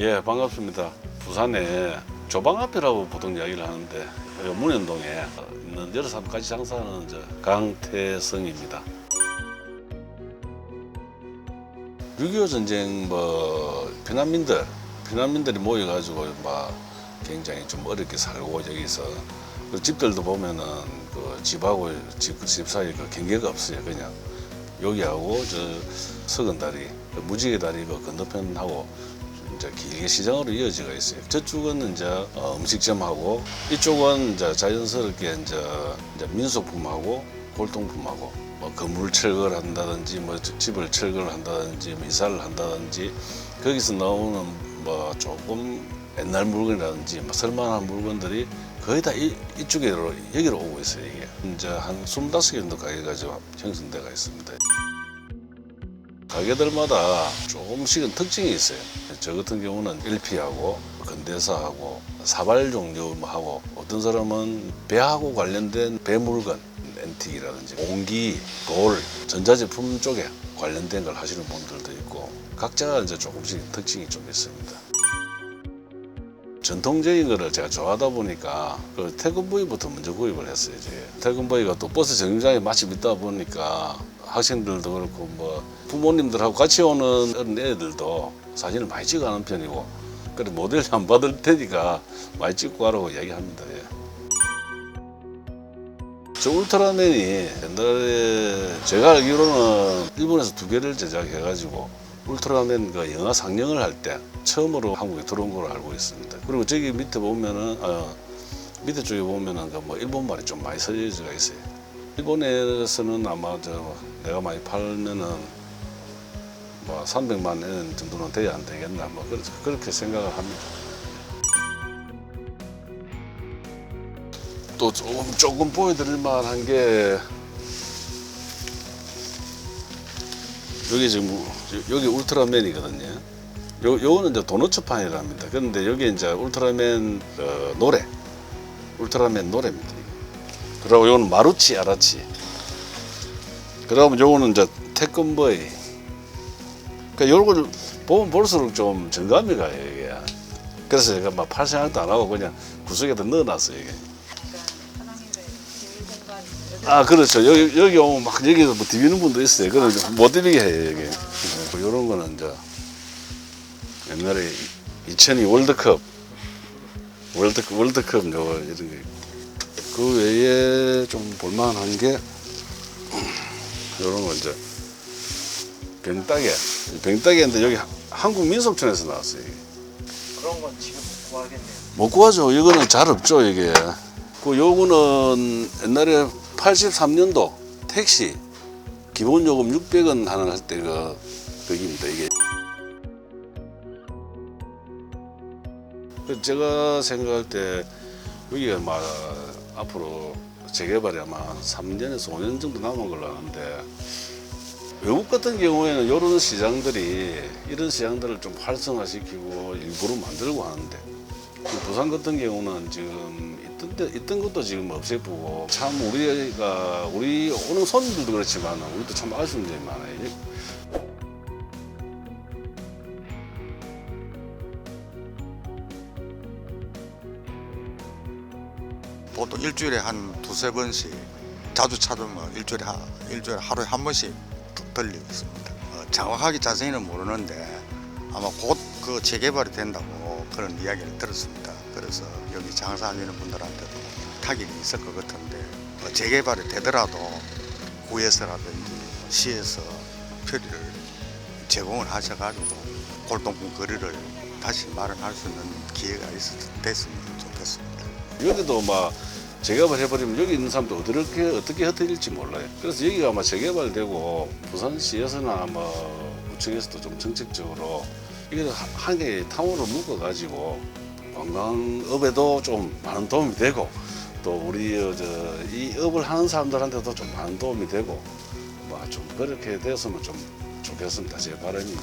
예, 반갑습니다. 부산에 조방 앞이라고 보통 이야기를 하는데 문현동에 있는 여러 사람까지 장사하는 저 강태성입니다. 6.25 전쟁 뭐 피난민들 피난민들이 모여가지고 막 굉장히 좀 어렵게 살고 여기서 그 집들도 보면은 그 집하고 집, 집 사이 그 경계가 없어요 그냥 여기하고 저 석은 다리 그 무지개 다리 그 건너편하고 이제 길게 시장으로 이어지가 있어요. 저쪽은 이제 어, 음식점하고 이쪽은 이제 자연스럽게 이제, 민속품하고 골동품하고 뭐 건물 철거를 한다든지 뭐 집- 집을 철거를 한다든지 뭐 이사를 한다든지 거기서 나오는 뭐 조금 옛날 물건이라든지 뭐 쓸만한 물건들이 거의 다 이, 이쪽으로 여기로 오고 있어요 이게 이제 한 25개 정도 가게가 지금 형성돼가 있습니다. 가게들마다 조금씩은 특징이 있어요. 저 같은 경우는 LP하고 건대사하고 사발 종류하고 어떤 사람은 배하고 관련된 배 물건, 앤틱이라든지 공기, 돌, 전자제품 쪽에 관련된 걸 하시는 분들도 있고 각자가 이제 조금씩 특징이 좀 있습니다. 전통적인 거를 제가 좋아하다 보니까 그 태권브이부터 먼저 구입을 했어요. 이제 태권브이가 또 버스 정류장에 마침 있다 보니까 학생들도 그렇고 뭐 부모님들하고 같이 오는 애들도 사진을 많이 찍어가는 편이고 그래 모델 안 받을 테니까 많이 찍고 가라고 이야기합니다. 예. 저 울트라맨이 옛날에 제가 알기로는 일본에서 두 개를 제작해가지고 울트라맨 그 영화 상영을 할 때 처음으로 한국에 들어온 걸로 알고 있습니다. 그리고 저기 밑에 보면은 어, 밑에 쪽에 보면은 그 뭐 일본 말이 좀 많이 써져가 있어요. 일본에서는 아마 저 내가 많이 팔면은 뭐 300만 원 정도는 돼야 안 되겠나 뭐 그렇- 그렇게 생각을 합니다. 또 조금 조금 보여드릴 만한 게 여기 지금 우- 여기 울트라맨이거든요. 요 요거는 이제 도너츠판이랍니다. 그런데 여기 이제 울트라맨 어, 노래, 울트라맨 노래입니다. 그리고 요거는 마루치 아라치. 그다음 요거는 이제 태권보이. 그러니까 요걸 보면 볼수록 좀 정감이 가요 이게. 그래서 제가 막팔 생각도 안 하고 그냥 구석에다 넣어놨어요 이게. 아 그렇죠 여기 여기 오면 막 여기서 뭐 디비는 분도 있어요 그런 못 디비게 해요 여기 이런 거는 이제 옛날에 2002 월드컵 월드컵 월드컵 요 이런 게 그 외에 좀 볼만한 게 이런 거 이제 병따개 병따개인데 여기 한국 민속촌에서 나왔어요 이게. 그런 건 지금 구하겠네요. 못 구하죠. 이거는 잘 없죠, 이게. 그 요거는 옛날에 83년도 택시 기본 요금 600원 하는 할때그 그입니다, 이게. 그 제가 생각할 때 여기가 막 앞으로 재개발이 아마 한 3년에서 5년 정도 남은 걸로 아는데 외국 같은 경우에는 이런 시장들이 이런 시장들을 좀 활성화시키고 일부러 만들고 하는데 그 부산 같은 경우는 지금 있던 데, 있던 것도 지금 없애고 참 우리가 우리 오는 손님들도 그렇지만 우리도 참 아쉬운 점이 많아요. 보통 일주일에 한 두세 번씩 자주 찾으면 일주일에 하, 일주일에 하루에 한 번씩 들리고 있습니다. 어, 정확하게 자세히는 모르는데 아마 곧 그 재개발이 된다고 그런 이야기를 들었습니다. 그래서 여기 장사하시는 분들한테도 타격이 있을 것 같은데 어, 재개발이 되더라도 구에서라든지 시에서 표리를 제공을 하셔가지고 골동품 거리를 다시 마련할 수 있는 기회가 있었 됐으면 좋겠습니다. 여기도 막 재개발 해버리면 여기 있는 사람도 어떻게 어떻게 흩어질지 몰라요. 그래서 여기가 아마 재개발되고 부산시에서나 뭐 구청에서도 좀 정책적으로 이게 한- 한 개의 탕후루 묶어가지고 관광업에도 좀 많은 도움이 되고 또 우리 어, 저이 업을 하는 사람들한테도 좀 많은 도움이 되고 뭐 좀 그렇게 됐으면 좀 좋겠습니다. 제 바람이.